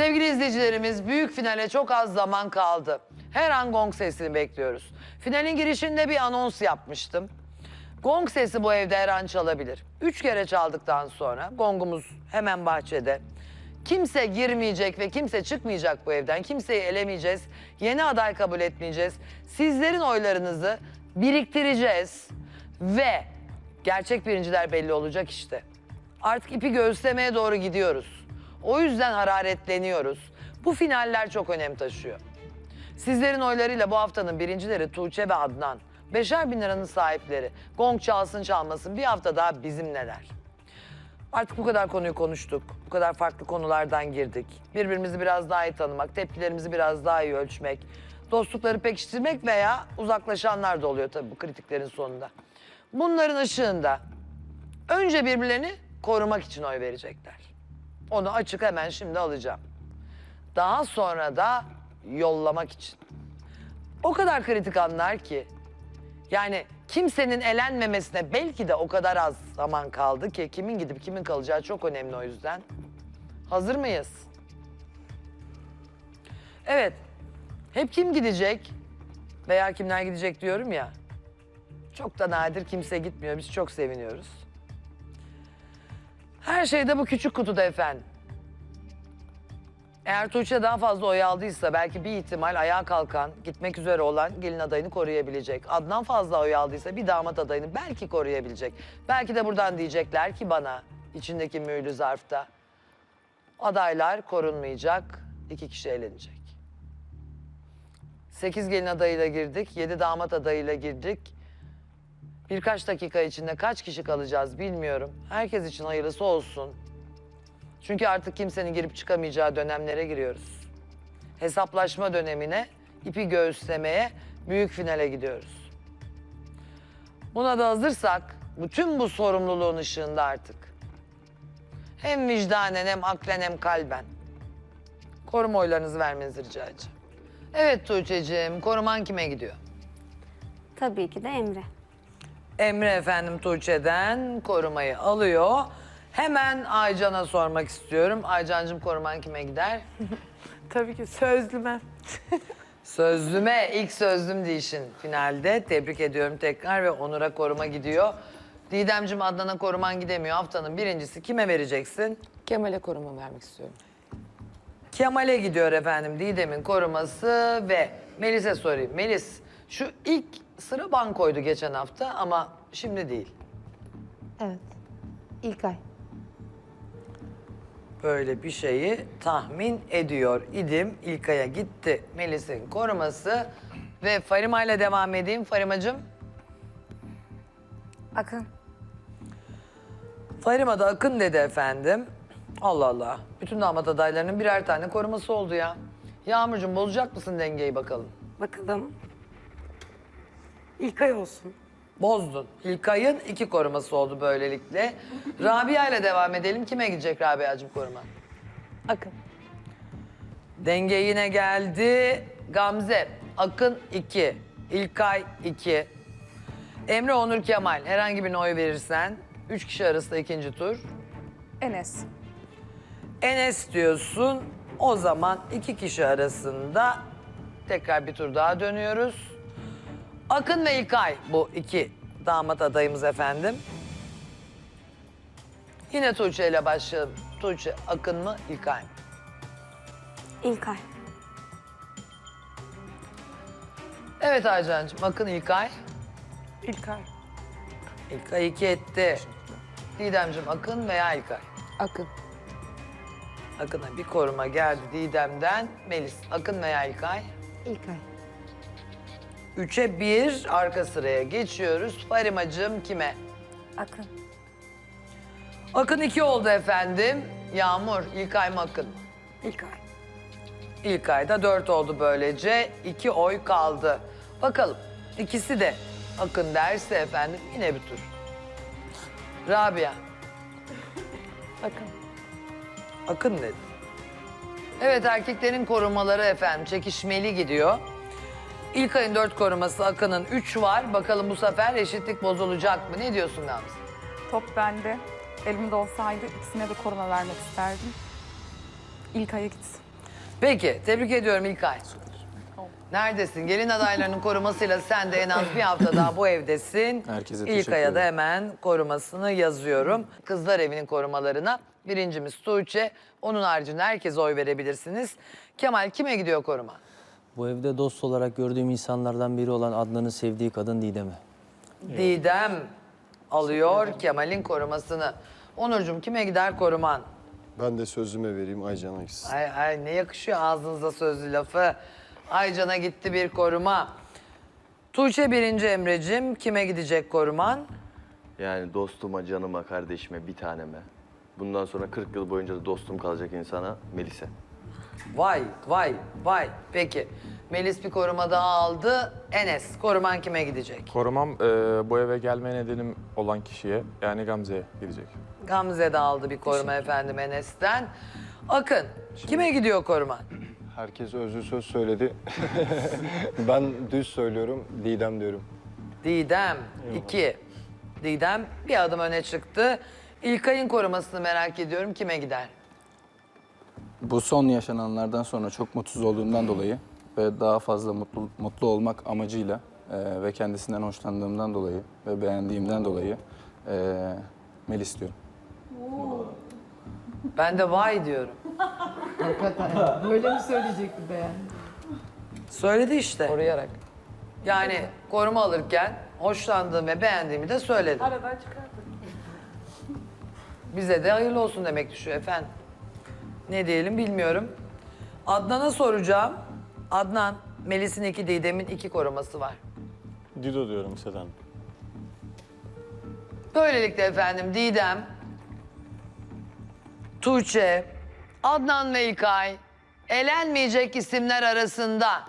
Sevgili izleyicilerimiz büyük finale çok az zaman kaldı. Her an gong sesini bekliyoruz. Finalin girişinde bir anons yapmıştım. Gong sesi bu evde her an çalabilir. Üç kere çaldıktan sonra gongumuz hemen bahçede. Kimse girmeyecek ve kimse çıkmayacak bu evden. Kimseyi elemeyeceğiz. Yeni aday kabul etmeyeceğiz. Sizlerin oylarınızı biriktireceğiz. Ve gerçek birinciler belli olacak işte. Artık ipi göğüslemeye doğru gidiyoruz. O yüzden hararetleniyoruz. Bu finaller çok önem taşıyor. Sizlerin oylarıyla bu haftanın birincileri Tuğçe ve Adnan. Beşer bin liranın sahipleri. Gong çalsın çalmasın bir hafta daha bizimleler. Artık bu kadar konuyu konuştuk. Bu kadar farklı konulardan girdik. Birbirimizi biraz daha iyi tanımak, tepkilerimizi biraz daha iyi ölçmek, dostlukları pekiştirmek veya uzaklaşanlar da oluyor tabii bu kritiklerin sonunda. Bunların ışığında önce birbirlerini korumak için oy verecekler. Onu açık hemen şimdi alacağım. Daha sonra da yollamak için. O kadar kritik anlar ki yani kimsenin elenmemesine belki de o kadar az zaman kaldı ki kimin gidip kimin kalacağı çok önemli o yüzden. Hazır mıyız? Evet. Hep kim gidecek veya kimler gidecek diyorum ya. Çok da nadir kimse gitmiyor. Biz çok seviniyoruz. Her şeyde bu küçük kutuda efendim. Eğer Tuğçe daha fazla oy aldıysa belki bir ihtimal ayağa kalkan, gitmek üzere olan gelin adayını koruyabilecek. Adnan fazla oy aldıysa bir damat adayını belki koruyabilecek. Belki de buradan diyecekler ki bana içindeki mühürlü zarfta adaylar korunmayacak, iki kişi elenecek. Sekiz gelin adayıyla girdik, yedi damat adayıyla girdik. Birkaç dakika içinde kaç kişi kalacağız bilmiyorum. Herkes için hayırlısı olsun. Çünkü artık kimsenin girip çıkamayacağı dönemlere giriyoruz. Hesaplaşma dönemine, ipi göğüslemeye, büyük finale gidiyoruz. Buna da hazırsak, bütün bu sorumluluğun ışığında artık. Hem vicdanen hem aklen hem kalben. Koruma oylarınızı vermenizi rica edeceğim. Evet Tuğçe'cim, koruman kime gidiyor? Tabii ki de Emre. Emre efendim Tuğçe'den korumayı alıyor. Hemen Aycan'a sormak istiyorum. Aycan'cığım koruman kime gider? Tabii ki sözlüme. Sözlüme ilk sözlüm değişin finalde. Tebrik ediyorum tekrar ve Onur'a koruma gidiyor. Didemciğim Adnan'a koruman gidemiyor. Haftanın birincisi kime vereceksin? Kemal'e koruma vermek istiyorum. Kemal'e gidiyor efendim Didem'in koruması ve Melis'e sorayım. Melis şu ilk sıra bankoydu geçen hafta ama şimdi değil. Evet. İlkay. böyle bir şeyi tahmin ediyor idim. İlkay'a gitti Melis'in koruması ve Farima ile devam edeyim. Farimacığım. Akın. Farima da Akın dedi efendim. Allah Allah. Bütün damat adaylarının birer tane koruması oldu ya. Yağmurcuğum bozacak mısın dengeyi bakalım? Bakalım. İlkay olsun. Bozdun. İlkay'ın iki koruması oldu böylelikle. Rabia ile devam edelim. Kime gidecek Rabia'cığım koruma? Akın. Denge yine geldi. Gamze, Akın 2, İlkay 2. Emre Onur Kemal herhangi birine oy verirsen 3 kişi arasında ikinci tur. Enes. Enes diyorsun. O zaman iki kişi arasında tekrar bir tur daha dönüyoruz. Akın ve İlkay bu iki damat adayımız efendim. Yine Tuğçe ile başlayalım. Tuğçe, Akın mı, İlkay mı? İlkay. Evet Aycan'cığım, Akın, İlkay. İlkay. İlkay iki etti. Didemciğim Akın veya İlkay. Akın. Akın'a bir koruma geldi Didem'den. Melis, Akın veya İlkay. İlkay. Üçe bir arka sıraya geçiyoruz. Farimacığım kime? Akın. Akın iki oldu efendim. Yağmur, İlkay mı Akın? İlkay. İlkay'da dört oldu böylece. iki oy kaldı. Bakalım ikisi de Akın derse efendim yine bir tur. Rabia, Akın. Akın dedi. Evet erkeklerin korumaları efendim çekişmeli gidiyor. İlk ayın dört koruması Akın'ın üç var. Bakalım bu sefer eşitlik bozulacak mı? Ne diyorsun Gamze? Top bende. Elimde olsaydı ikisine de korona vermek isterdim. İlk aya gitsin. Peki tebrik ediyorum İlkay. Neredesin? Gelin adaylarının korumasıyla sen de en az bir hafta daha bu evdesin. Herkese teşekkür İlkay'a da ederim. hemen korumasını yazıyorum. Kızlar evinin korumalarına. Birincimiz Tuğçe. Onun haricinde herkese oy verebilirsiniz. Kemal kime gidiyor koruma? Bu evde dost olarak gördüğüm insanlardan biri olan Adnan'ın sevdiği kadın Didem'e. Didem alıyor Kemal'in korumasını. Onurcuğum kime gider koruman? Ben de sözüme vereyim Aycan'a gitsin. Ay ay ne yakışıyor ağzınıza sözlü lafı. Aycan'a gitti bir koruma. Tuğçe birinci Emre'cim kime gidecek koruman? Yani dostuma, canıma, kardeşime, bir taneme. Bundan sonra 40 yıl boyunca da dostum kalacak insana Melis'e. Vay vay vay. Peki Melis bir koruma daha aldı. Enes koruman kime gidecek? Korumam e, bu eve gelme nedenim olan kişiye yani Gamze'ye gidecek. Gamze de aldı bir koruma efendim Enes'ten. Akın kime gidiyor koruman? Herkes özlü söz söyledi. ben düz söylüyorum, Didem diyorum. Didem 2. Didem bir adım öne çıktı. İlkay'ın korumasını merak ediyorum kime gider? Bu son yaşananlardan sonra çok mutsuz olduğumdan dolayı ve daha fazla mutlu, mutlu olmak amacıyla e, ve kendisinden hoşlandığımdan dolayı ve beğendiğimden dolayı e, Melis diyorum. Ben de vay diyorum. Böyle mi söyleyecekti beğen? Söyledi işte. Koruyarak. Yani koruma alırken hoşlandığım ve beğendiğimi de söyledim. Aradan çıkardım. Bize de hayırlı olsun demek düşüyor efendim. Ne diyelim bilmiyorum. Adnan'a soracağım. Adnan, Melis'in iki, Didem'in iki koruması var. Dido diyorum Sedan. Böylelikle efendim Didem, Tuğçe, Adnan ve İlkay elenmeyecek isimler arasında